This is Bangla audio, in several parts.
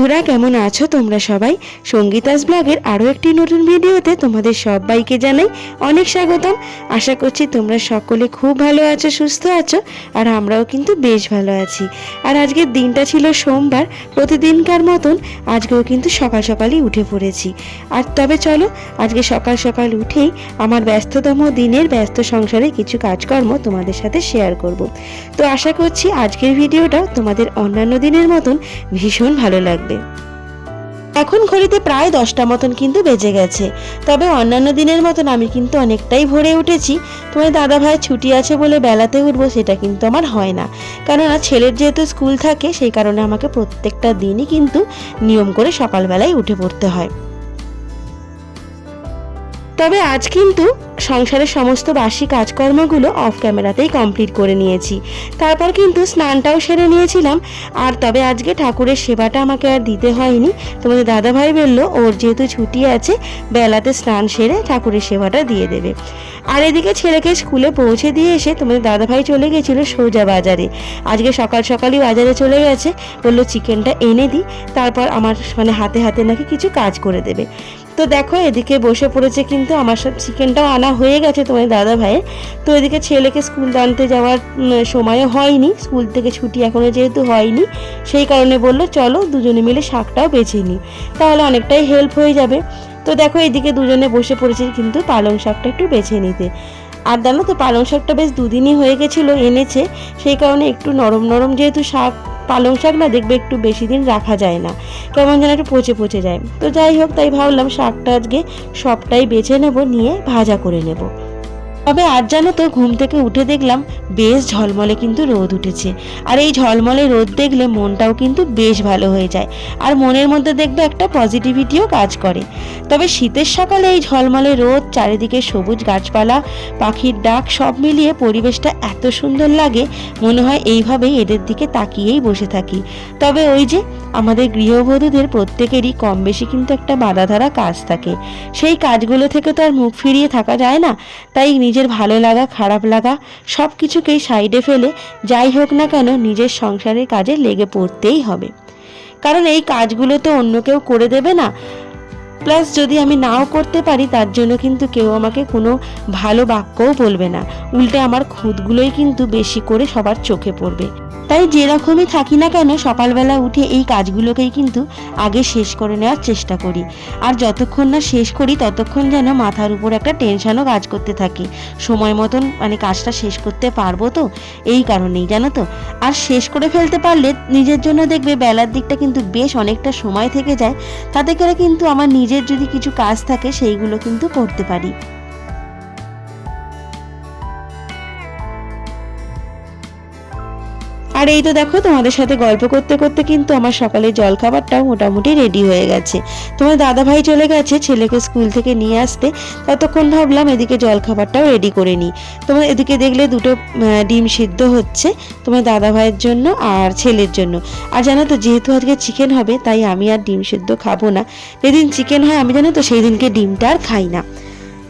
বন্ধুরা, কেমন আছো তোমরা সবাই? সঙ্গীতাস ব্লগের আরও একটি নতুন ভিডিওতে তোমাদের সবাইকে জানাই অনেক স্বাগতম। আশা করছি তোমরা সকলে খুব ভালো আছো, সুস্থ আছো, আর আমরাও কিন্তু বেশ ভালো আছি। আর আজকের দিনটা ছিল সোমবার, প্রতিদিনকার মতন আজকেও কিন্তু সকাল সকালই উঠে পড়েছি। আর তবে চলো, আজকে সকাল সকাল উঠেই আমার ব্যস্ততম দিনের ব্যস্ত সংসারে কিছু কাজকর্ম তোমাদের সাথে শেয়ার করব। তো আশা করছি আজকের ভিডিওটা তোমাদের অন্যান্য দিনের মতন ভীষণ ভালো লাগবে। এখন ঘড়িতে প্রায় দশটা মতন কিন্তু বেজে গেছে। তবে অন্যান্য দিনের মতন আমি কিন্তু অনেকটাই ভোরে উঠেছি। তোমার দাদা ভাই ছুটি আছে বলে বেলাতে উঠবো সেটা কিন্তু আমার হয় না। কেননা ছেলের যেহেতু স্কুল থাকে, সেই কারণে আমাকে প্রত্যেকটা দিনই কিন্তু নিয়ম করে সকালবেলায় উঠে পড়তে হয়। তবে আজ কিন্তু সংসারের সমস্ত বাসি কাজকর্মগুলো অফ ক্যামেরাতেই কমপ্লিট করে নিয়েছি। তারপর কিন্তু স্নানটাও সেরে নিয়েছিলাম। আর তবে আজকে ঠাকুরের সেবাটা আমাকে আর দিতে হয়নি। তোমাদের দাদাভাই বলল, ওর যেহেতু ছুটি আছে, বেলাতে স্নান সেরে ঠাকুরের সেবাটা দিয়ে দেবে। আর এদিকে ছেলেকে স্কুলে পৌঁছে দিয়ে এসে তোমাদের দাদাভাই চলে গেছিল সোজা বাজারে। আজকে সকাল সকালই বাজারে চলে গেছে। বলল, চিকেনটা এনে দিই তারপর আমার মানে হাতে হাতে নাকি কিছু কাজ করে দেবে। তো দেখো, এদিকে বসে পড়েছে কিন্তু আমার সব চিকেনটাও আনা হয়ে গেছে তোমার দাদা ভাইয়ের। তো এদিকে ছেলেকে স্কুল আনতে যাওয়ার সময়ও হয়নি, স্কুল থেকে ছুটি এখনও যেহেতু হয়নি, সেই কারণে বলল, চলো দুজনে মিলে শাকটাও বেছে নিই তাহলে অনেকটাই হেল্প হয়ে যাবে। তো দেখো, এদিকে দুজনে বসে পড়েছে কিন্তু পালং শাকটা একটু বেছে নিতে। আর জানো তো, পালং শাকটা বেশ দুদিনই হয়ে গেছিল এনেছে, সেই কারণে একটু নরম নরম যেহেতু শাক পালং শাক না দেখবে একটু বেশি দিন রাখা যায় না। কেমন যেন একটু পচে পচে যায়। তো যাই হোক, তাই ভাবলাম শাকটা আজকে সবটাই বেছে নেব, নিয়ে ভাজা করে নেব। তবে আজ জানো তো ঘুম থেকে উঠে দেখলাম বেশ ঝলমলে কিন্তু রোদ উঠেছে। আর এই ঝলমলে রোদ দেখলে মনটাও কিন্তু বেশ ভালো হয়ে যায় আর মনের মধ্যে দেখবে একটা পজিটিভিটিও কাজ করে। তবে শীতের সকালে এই ঝলমলে রোদ, চারিদিকে সবুজ গাছপালা, পাখির ডাক সব মিলিয়ে পরিবেশটা এত সুন্দর লাগে, মনে হয় এইভাবেই এদের দিকে তাকিয়েই বসে থাকি। তবে ওই যে আমাদের গৃহবধূদের প্রত্যেকেরই কম বেশি কিন্তু একটা বাধাধারা কাজ থাকে। সেই কাজগুলো থেকে তো আর মুখ ফিরিয়ে থাকা যায় না, তাই নিজের ভালো লাগা, খারাপ লাগা সব কিছুকেই সাইডে ফেলে যাই হোক না কেন নিজের সংসারের কাজে লেগে পড়তেই হবে। কারণ এই কাজগুলো তো অন্য কেউ করে দেবে না। প্লাস যদি আমি নাও করতে পারি, তার জন্য কিন্তু কেউ আমাকে কোনো ভালো বাক্যও বলবে না। উল্টে আমার খুঁতগুলোই কিন্তু বেশি করে সবার চোখে পড়বে। তাই যেরকমই থাকি না কেন, সকালবেলা উঠে এই কাজগুলোকেই কিন্তু আগে শেষ করে নেওয়ার চেষ্টা করি। আর যতক্ষণ না শেষ করি, ততক্ষণ যেন মাথার উপর একটা টেনশনও কাজ করতে থাকে। সময় মতন মানে কাজটা শেষ করতে পারব তো? এই কারণেই, জানো তো? আর শেষ করে ফেলতে পারলে নিজের জন্য দেখবে বেলার দিকটা কিন্তু বেশ অনেকটা সময় থেকে যায়। তাতে করে কিন্তু আমার নিজের যদি কিছু কাজ থাকে সেইগুলো কিন্তু করতে পারি। আর এই তো দেখো, তোমাদের সাথে গল্প করতে করতে কিন্তু আমার সকালের জলখাবারটাও মোটামুটি রেডি হয়ে গেছে। তোমার দাদা ভাই চলে গেছে ছেলেকে স্কুল থেকে নিয়ে আসতে। ততক্ষণ ভাবলাম এদিকে জলখাবারটাও রেডি করে নিই। তোমার এদিকে দেখলে দুটো ডিম সিদ্ধ হচ্ছে তোমার দাদা ভাইয়ের জন্য আর ছেলের জন্য। আর জানো তো, যেহেতু আজকে চিকেন হবে, তাই আমি আর ডিম সিদ্ধ খাব না। যেদিন চিকেন হয় আমি জানো তো সেই দিনকে ডিমটা আর খাই না।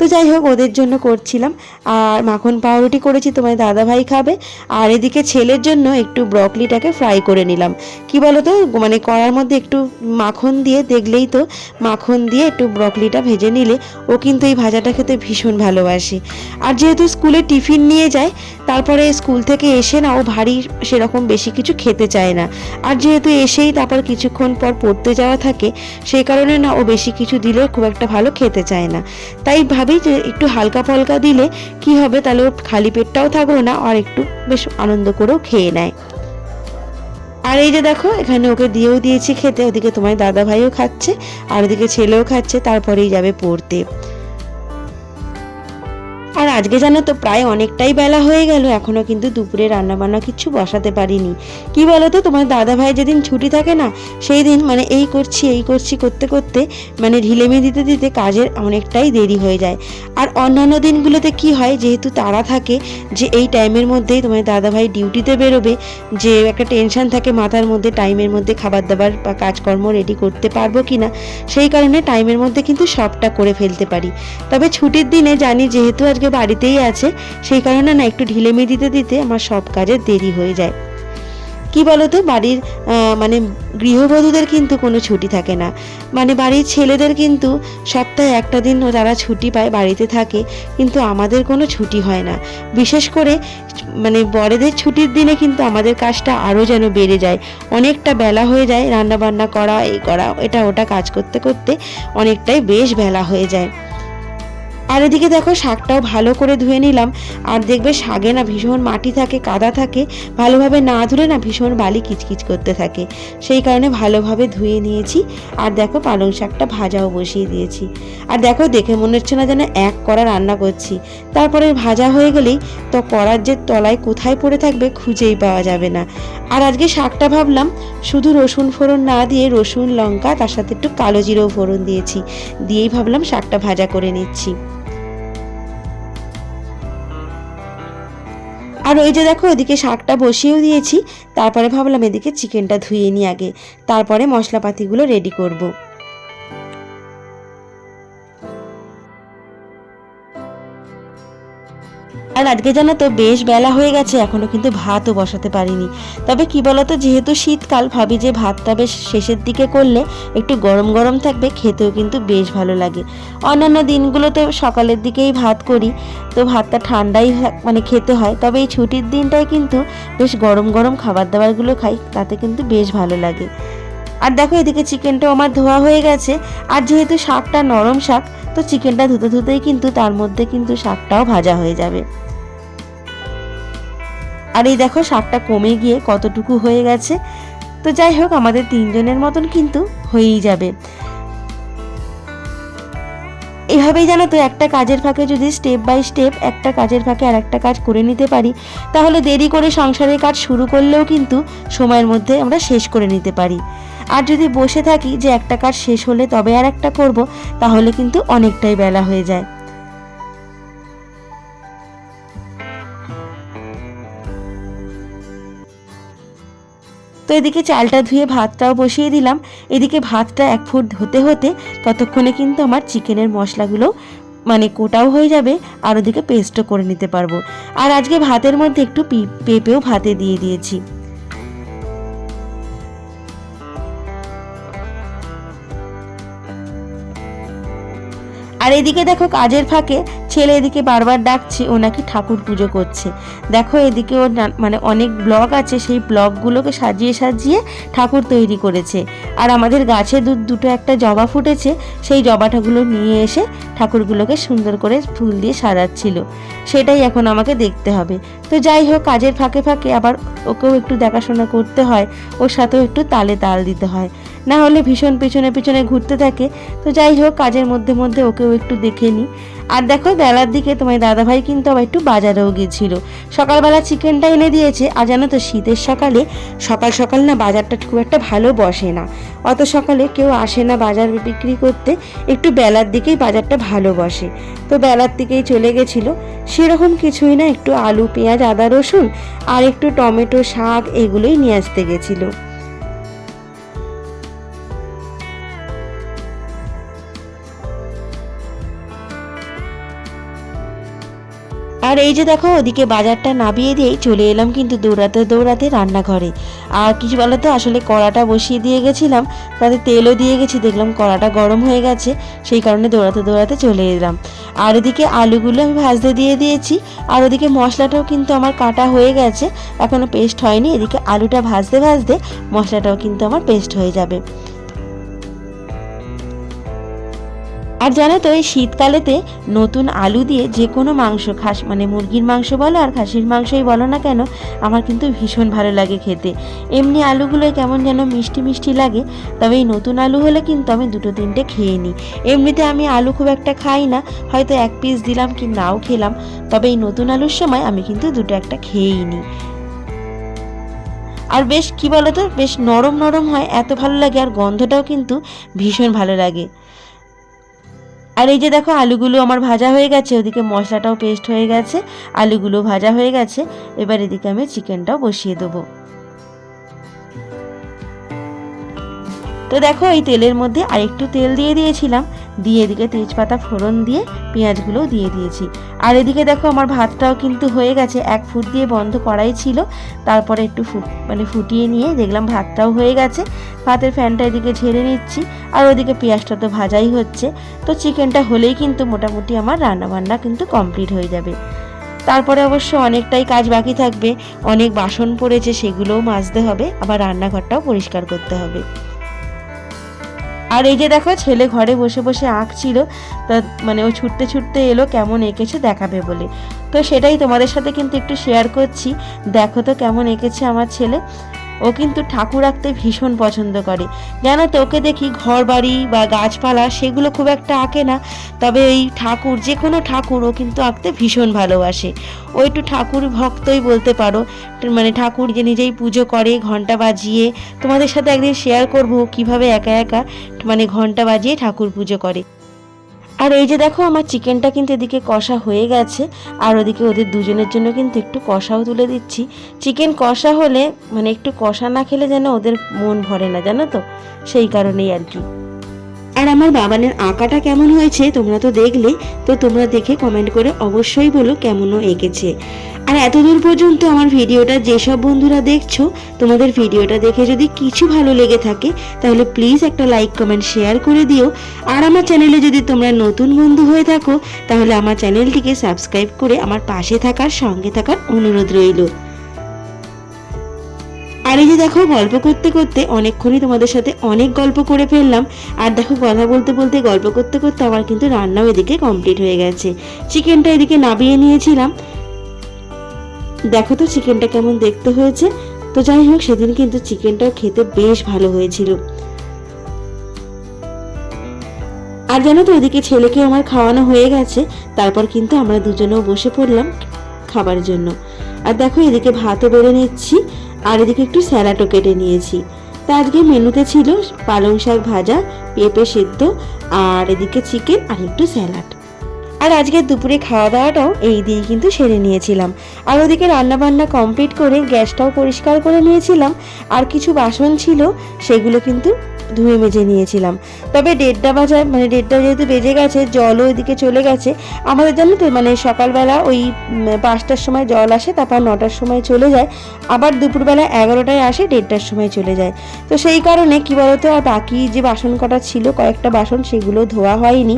তো যাই হোক, ওদের জন্য করছিলাম। আর মাখন পাউরুটি করেছি, তোমার দাদা ভাই খাবে। আর এদিকে ছেলের জন্য একটু ব্রকলিটাকে ফ্রাই করে নিলাম। কি বলো তো মানে কড়ার মধ্যে একটু মাখন দিয়ে দেখলেই তো, মাখন দিয়ে একটু ব্রকলিটা ভেজে নিলে ও কিন্তু এই ভাজাটা খেতে ভীষণ ভালোবাসে। আর যেহেতু স্কুলে টিফিন নিয়ে যায়, তারপরে স্কুল থেকে এসে না, ও ভারী সেরকম বেশি কিছু খেতে চায় না। আর যেহেতু এসেই তারপর কিছুক্ষণ পর পড়তে যাওয়া থাকে, সেই কারণে না, ও বেশি কিছু দিলে খুব একটা ভালো খেতে চায় না। তাই ভাবি যে একটু হালকা ফলকা দিলে কি হবে? তাহলে ওর খালি পেটটাও থাকবে না, আর একটু বেশ আনন্দ করেও খেয়ে নেয়। আর এই যে দেখো, এখানে ওকে দিয়েও দিয়েছি খেতে। ওদিকে তোমার দাদা ভাইও খাচ্ছে, আর ওদিকে ছেলেও খাচ্ছে, তারপরেই যাবে পড়তে। আর আজকে জানো তো প্রায় অনেকটাই বেলা হয়ে গেল, এখনও কিন্তু দুপুরে রান্না বান্না কিছু বসাতে পারিনি। কি বলো তো তোমার দাদা ভাই যেদিন ছুটি থাকে না, সেই দিন মানে এই করছি এই করছি, করতে করতে মানে ঢিলেমে দিতে দিতে কাজের অনেকটাই দেরি হয়ে যায়। আর অন্যান্য দিনগুলোতে কি হয়, যেহেতু তারা থাকে, যে এই টাইমের মধ্যেই তোমার দাদা ভাই ডিউটিতে বেরোবে, যে একটা টেনশন থাকে মাথার মধ্যে, টাইমের মধ্যে খাবার দাবার বা কাজকর্ম রেডি করতে পারব কি না সেই কারণে টাইমের মধ্যে কিন্তু সবটা করে ফেলতে পারি। তবে ছুটির দিনে জানি যেহেতু আজকে বাড়িতেই আছে, সেই কারণে না একটু ঢিলেমি দিতে দিতে আমার সব কাজে দেরি হয়ে যায়। কি বলতো, বাড়ির মানে গৃহবধূদের কিন্তু কোনো ছুটি থাকে না। মানে বাড়ির ছেলেদের কিন্তু সপ্তাহে একটা দিন তারা ছুটি পায়, বাড়িতে থাকে, কিন্তু আমাদের কোনো ছুটি হয় না। বিশেষ করে মানে বড়দের ছুটির দিনে কিন্তু আমাদের কাজটা আরও যেন বেড়ে যায়। অনেকটা বেলা হয়ে যায়, রান্নাবান্না করা, এই করা, এটা ওটা কাজ করতে করতে অনেকটাই বেশ বেলা হয়ে যায়। আর এদিকে দেখো শাকটাও ভালো করে ধুয়ে নিলাম। আর দেখবে শাকে না ভীষণ মাটি থাকে, কাদা থাকে। ভালোভাবে না ধুলে না ভীষণ বালি কিচকিচ করতে থাকে। সেই কারণে ভালোভাবে ধুয়ে নিয়েছি। আর দেখো পালং শাকটা ভাজাও বসিয়ে দিয়েছি। আর দেখো দেখে মনে হচ্ছে না যেন এক কড়া রান্না করছি। তারপরে ভাজা হয়ে গেলেই তো কড়ার যে তলায় কোথায় পড়ে থাকবে খুঁজেই পাওয়া যাবে না। আর আজকে শাকটা ভাবলাম শুধু রসুন ফোড়ন না দিয়ে রসুন, লঙ্কা, তার সাথে একটু কালো জিরেও ফোড়ন দিয়েছি। দিয়েই ভাবলাম শাকটা ভাজা করে নিচ্ছি। আর ওই যে দেখো ওদিকে শাকটা বসিয়েও দিয়েছি তারপরে ভাবলাম এদিকে চিকেনটা ধুয়ে নিই আগে তারপরে মশলাপাতিগুলো রেডি করব। আর আজকে জানো তো বেশ বেলা হয়ে গেছে, এখনও কিন্তু ভাতও বসাতে পারিনি। তবে কি বলতো, যেহেতু শীতকাল, ভাবি যে ভাতটা বেশ শেষের দিকে করলে একটু গরম গরম থাকবে, খেতেও কিন্তু বেশ ভালো লাগে। অন্যান্য দিনগুলোতে সকালের দিকেই ভাত করি, তো ভাতটা ঠান্ডাই মানে খেতে হয়। তবে এই ছুটির দিনটায় কিন্তু বেশ গরম গরম খাবার দাবারগুলো খাই, তাতে কিন্তু বেশ ভালো লাগে। আর দেখো এদিকে চিকেনটাও আমার ধোয়া হয়ে গেছে, আর যেহেতু শাকটা নরম শাক, তো চিকেনটা ধুতে ধুতেই কিন্তু তার মধ্যে কিন্তু শাকটাও ভাজা হয়ে যাবে। আর এই দেখো শাকটা কমে গিয়ে কতটুকু হয়ে গেছে। তো যাই হোক, আমাদের তিনজনের মতন কিন্তু হয়েই যাবে। এভাবেই জানো তো, একটা কাজের ফাঁকে যদি স্টেপ বাই স্টেপ একটা কাজের ফাঁকে আর একটা কাজ করে নিতে পারি, তাহলে দেরি করে সংসারের কাজ শুরু করলেও কিন্তু সময়ের মধ্যে আমরা শেষ করে নিতে পারি। আর যদি বসে থাকি যে একটা কাজ শেষ হলে তবে আর একটা করব, তাহলে কিন্তু অনেকটাই বেলা হয়ে যায়। তো এদিকে চালটা ধুয়ে ভাতটাও বসিয়ে দিলাম। এদিকে ভাতটা এক ফুট হতে হতে ততক্ষণে কিন্তু আমার চিকেনের মশলাগুলো মানে কোটাও হয়ে যাবে, আর ওদিকে পেস্টও করে নিতে পারব। আর আজকে ভাতের মধ্যে একটু পেঁপেও ভাতে দিয়ে দিয়েছি। আর এদিকে দেখো কাজের ফাঁকে ছেলে এদিকে বারবার ডাকছে, ও নাকি ঠাকুর পুজো করছে। দেখো এদিকে ওর মানে অনেক ব্লগ আছে, সেই ব্লগগুলোকে সাজিয়ে সাজিয়ে ঠাকুর তৈরি করেছে। আর আমাদের গাছে দু- দুটো একটা জবা ফুটেছে, সেই জবাটাগুলো নিয়ে এসে ঠাকুরগুলোকে সুন্দর করে ফুল দিয়ে সাজাচ্ছিল। সেটাই এখন আমাকে দেখতে হবে। তো যাই হোক, কাজের ফাঁকে ফাঁকে আবার ওকেও একটু দেখাশোনা করতে হয়, ওর সাথেও একটু তালে তাল দিতে হয়। না হলে ভীষণ পেছনে পেছনে ঘুরতে থাকে। তো যাই হোক, কাজের মধ্যে মধ্যে ওকেও একটু দেখে নিই। আর দেখো বেলার দিকে তোমার দাদাভাই কিন্তু আবার একটু বাজারেও গিয়েছিল। সকালবেলা চিকেনটা এনে দিয়েছে, আর জানো তো শীতের সকালে সকাল সকাল না বাজারটা খুব একটা ভালো বসে না। অত সকালে কেউ আসে না বাজার বিক্রি করতে, একটু বেলার দিকেই বাজারটা ভালো বসে। তো বেলার দিকেই চলে গেছিল। সেরকম কিছুই না, একটু আলু, পেঁয়াজ, আদা, রসুন আর একটু টমেটো, শাক এগুলোই নিয়ে আসতে গেছিল। আর এই যে দেখো, ওদিকে বাজারটা নাবিয়ে দিয়েই চলে এলাম কিন্তু দৌড়াতে দৌড়াতে রান্নাঘরে। আর কিছু বলো তো আসলে কড়াটা বসিয়ে দিয়ে গেছিলাম, তাতে তেলও দিয়ে গেছি, দেখলাম কড়াটা গরম হয়ে গেছে, সেই কারণে দৌড়াতে দৌড়াতে চলে এলাম। আর এদিকে আলুগুলো আমি ভাজতে দিয়ে দিয়েছি, আর ওদিকে মশলাটাও কিন্তু আমার কাটা হয়ে গেছে এখনও পেস্ট হয়নি, এদিকে আলুটা ভাজতে ভাজতে মশলাটাও কিন্তু আমার পেস্ট হয়ে যাবে। আর জানো তো, এই শীতকালেতে নতুন আলু দিয়ে যে কোনো মাংস খাস মানে মুরগির মাংস বলো আর খাসির মাংসই বলো না কেন, আমার কিন্তু ভীষণ ভালো লাগে খেতে। এমনি আলুগুলো কেমন যেন মিষ্টি মিষ্টি লাগে, তবে এই নতুন আলু হলে কিন্তু আমি দুটো তিনটে খেয়ে নিই। এমনিতে আমি আলু খুব একটা খাই না, হয়তো এক পিস দিলাম কি নাও খেলাম, তবে এই নতুন আলুর সময় আমি কিন্তু দুটো একটা খেয়েই নিই। আর বেশ, কি বলতো, বেশ নরম নরম হয়, এত ভালো লাগে আর গন্ধটাও কিন্তু ভীষণ ভালো লাগে। আর এই যে দেখো আলুগুলো আমার ভাজা হয়ে গেছে, ওদিকে মশলাটাও পেস্ট হয়ে গেছে, আলুগুলো ভাজা হয়ে গেছে, এবার এদিকে আমি চিকেনটাও বসিয়ে দেবো। তো দেখো এই তেলের মধ্যে আরেকটু তেল দিয়ে দিয়েছিলাম দিয়ে এদিকে তেজপাতা ফোড়ন দিয়ে পেঁয়াজগুলোও দিয়ে দিয়েছি। আর এদিকে দেখো আমার ভাতটাও কিন্তু হয়ে গেছে। এক ফুট দিয়ে বন্ধ করাই ছিল। তারপরে একটু ফুট মানে ফুটিয়ে নিয়ে দেখলাম ভাতটাও হয়ে গেছে। ভাতের ফ্যানটা এদিকে ঝেড়ে নিচ্ছি। আর ওদিকে পেঁয়াজটা তো ভাজাই হচ্ছে। তো চিকেনটা হলেই কিন্তু মোটামুটি আমার রান্নাবান্না কিন্তু কমপ্লিট হয়ে যাবে। তারপরে অবশ্য অনেকটাই কাজ বাকি থাকবে। অনেক বাসন পড়েছে, সেগুলোও মাজতে হবে। আবার রান্নাঘরটাও পরিষ্কার করতে হবে। আর এই যে দেখো, ছেলে ঘরে বসে বসে আঁকছিল, তা মানে ও ছুটতে ছুটতে এলো, কেমন এঁকেছে দেখাবে বলে। তো সেটাই তোমাদের সাথে কিন্তু একটু শেয়ার করছি। দেখো তো কেমন এঁকেছে আমার ছেলে। ও কিন্তু ঠাকুর আঁকতে ভীষণ পছন্দ করে। জানো তো, ওকে দেখি ঘর বাড়ি বা গাছপালা সেগুলো খুব একটা আঁকে না, তবে এই ঠাকুর যে কোনো ঠাকুর ও কিন্তু আঁকতে ভীষণ ভালোবাসে। ও একটু ঠাকুর ভক্তই বলতে পারো মানে ঠাকুর যে নিজেই পুজো করে ঘণ্টা বাজিয়ে, তোমাদের সাথে একদিন শেয়ার করব কীভাবে একা একা মানে ঘণ্টা বাজিয়ে ঠাকুর পুজো করে। আর এই যে দেখো, আমার চিকেনটা কিন্তু এদিকে কষা হয়ে গেছে, আর ওদিকে ওদের দুজনের জন্য কিন্তু একটু কষাও তুলে দিচ্ছি। চিকেন কষা হলে মানে একটু কষা না খেলে যেন ওদের মন ভরে না, জানো তো? সেই কারণেই আর কি। আর আমার বাবানের আঁকাটা কেমন হয়েছে তোমরা তো দেখলে, তো তোমরা দেখে কমেন্ট করে অবশ্যই বলো কেমনও এঁকেছে। আর এতদূর পর্যন্ত আমার ভিডিওটা যেসব বন্ধুরা দেখছ, তোমাদের ভিডিওটা দেখে যদি কিছু ভালো লেগে থাকে, তাহলে প্লিজ একটা লাইক কমেন্ট শেয়ার করে দিও। আর আমার চ্যানেলে যদি তোমরা নতুন বন্ধু হয়ে থাকো, তাহলে আমার চ্যানেলটিকে সাবস্ক্রাইব করে আমার পাশে থাকার সঙ্গে থাকার অনুরোধ রইল। আর এই যে দেখো, গল্প করতে করতে অনেকক্ষণই তোমাদের সাথে অনেক গল্প করে ফেললাম। আর দেখো, কথা বলতে বলতে, গল্প করতে করতে আমার কিন্তু রান্নাও এদিকে কমপ্লিট হয়ে গেছে। চিকেনটা এদিকে নাবিয়ে নিয়েছিলাম। দেখো তো, চিকেনটা কেমন দেখতে হয়েছে। তো যাই হোক, সেদিন কিন্তু চিকেনটাও খেতে বেশ ভালো হয়েছিল। আর জানো তো ওদিকে ছেলেকে আমার খাওয়ানো হয়ে গেছে। তারপর কিন্তু আমরা দুজনেও বসে পড়লাম খাবার জন্য। আর দেখো, এদিকে ভাতও বেড়ে নিচ্ছি। আর এদিকে একটু স্যালাডও কেটে নিয়েছি। তা আজকে মেনুতে ছিল পালং শাক ভাজা, পেঁপে সেদ্ধ, আর এদিকে চিকেন আর একটু স্যালাড। আর আজকে দুপুরে খাওয়া দাওয়াটাও এই দিয়ে কিন্তু সেরে নিয়েছিলাম। আর ওদিকে রান্নাবান্না কমপ্লিট করে গ্যাসটাও পরিষ্কার করে নিয়েছিলাম। আর কিছু বাসন ছিল, সেগুলো কিন্তু ধুয়ে মেজে নিয়েছিলাম। তবে দেড়টা বাজার মানে দেড়টা যেহেতু বেজে গেছে, জলও এদিকে চলে গেছে। আমাদের জানো তো মানে সকালবেলা ওই পাঁচটার সময় জল আসে, তারপর নটার সময় চলে যায়। আবার দুপুরবেলা এগারোটায় আসে, দেড়টার সময় চলে যায়। তো সেই কারণে কী বলতো, আর বাকি যে বাসন কটা ছিল, কয়েকটা বাসন সেগুলো ধোয়া হয়নি।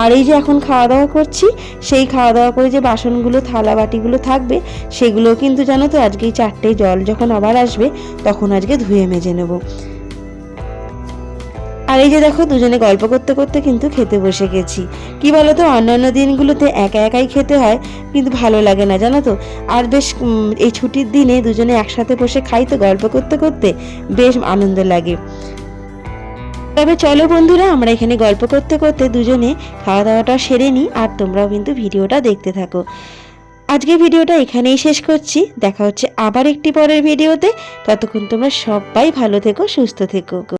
আর এই যে এখন খাওয়া দাওয়া করছি, সেই খাওয়া দাওয়া করে যে বাসনগুলো থালা বাটিগুলো থাকবে, সেগুলো কিন্তু জানো তো আজকে এই চারটে জল যখন আবার আসবে, তখন আজকে ধুয়ে মেজে নেব। আর এই যে দেখো, দুজনে গল্প করতে করতে কিন্তু খেতে বসে গেছি। কি বলতো, অন্যান্য দিনগুলোতে একা একাই খেতে হয়, কিন্তু ভালো লাগে না, জানো তো? আর বেশ এই ছুটির দিনে দুজনে একসাথে বসে খাই তো গল্প করতে করতে, বেশ আনন্দ লাগে। তবে চলো বন্ধুরা, আমরা এখানে গল্প করতে করতে দুজনে খাওয়া দাওয়াটা সেরে নিই, আর তোমরাও কিন্তু ভিডিওটা দেখতে থাকো। আজকে ভিডিওটা এখানেই শেষ করছি। দেখা হচ্ছে আবার একটি পরের ভিডিওতে। ততক্ষণ তোমরা সবাই ভালো থেকো, সুস্থ থেকো।